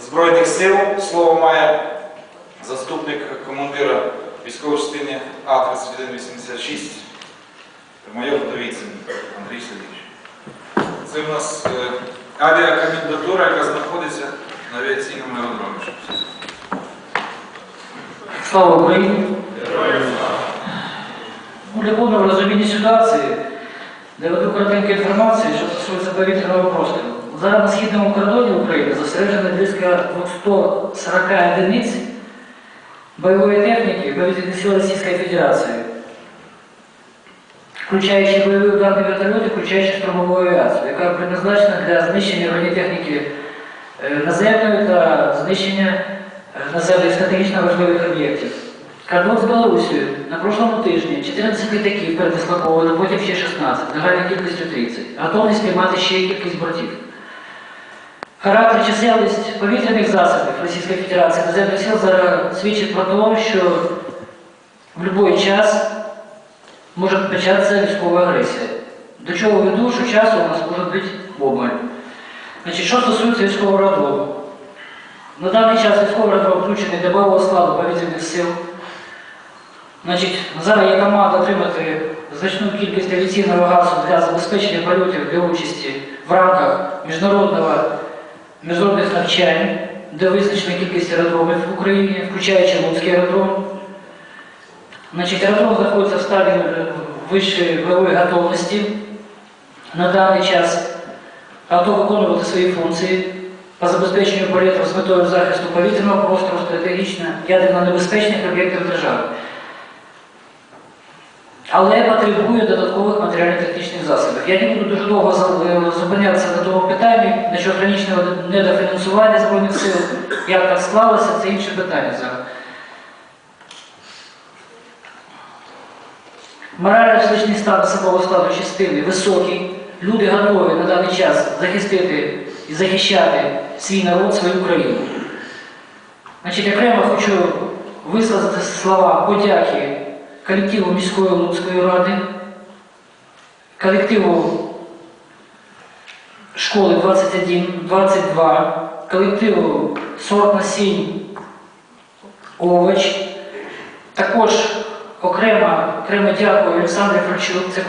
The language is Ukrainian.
Збройних сил слово має заступник командира військової частини А-3186 майор Довіцин Андрій Сергійович. Це в нас е, авіакомендатура, яка знаходиться на авіаційному аеродромі. Слава Україні! Ну, Для повного розуміння ситуації доведу коротеньку інформацію, що стосується повітряного простору. Зараз на східному кордоні України зосереджено близько 240 одиниць бойової техніки повітряних сил Російської Федерації, включаючи бойові ударні вертольоти, включаючи штурмову авіацію, яка предназначена для знищення бронетехніки е, наземної та знищення е, наземних стратегічно важливих об'єктів. Кордон з Білорусією на прошлому тижні 14 літаків передислоковано, потім ще 16, загальна кількістю 30. Готовність приймати ще кількість бортів. Характер чисельність повітряних засобів Російської Федерації наземних сил зараз свідчить про те, що в будь-який час може початися військова агресія. До чого веду, що часу у нас може бути обмаль. Значить, що стосується військового родову. На даний час військовий аеродром включений до бойового складу повітряних сил. Значить, зараз є команда отримати значну кількість авіаційного газу для забезпечення польотів для участі в рамках міжнародного міжнародних навчань, де визначена кількість аеродромів в Україні, включаючи Луцький аеродром. Значить, аеродром знаходиться в стані е, вищої бойової готовності. На даний час готов виконувати свої функції по забезпеченню політів з метою захисту повітряного простору стратегічно ядерно небезпечних об'єктів держави. Але потребує додаткових матеріально-технічних засобів. Я не буду дуже довго е, зупинятися на тому питанні, на що хронічного недофінансування Збройних сил, як так склалося, це інше питання зараз. Морально-фізичний стан особового складу частини високий. Люди готові на даний час захистити і захищати свій народ, свою країну. Значить, окремо хочу висловити слова подяки колективу міської Луцької ради, колективу школи 21, 22, колективу сорт насінь овоч. Також окремо, окремо дякую Олександрі це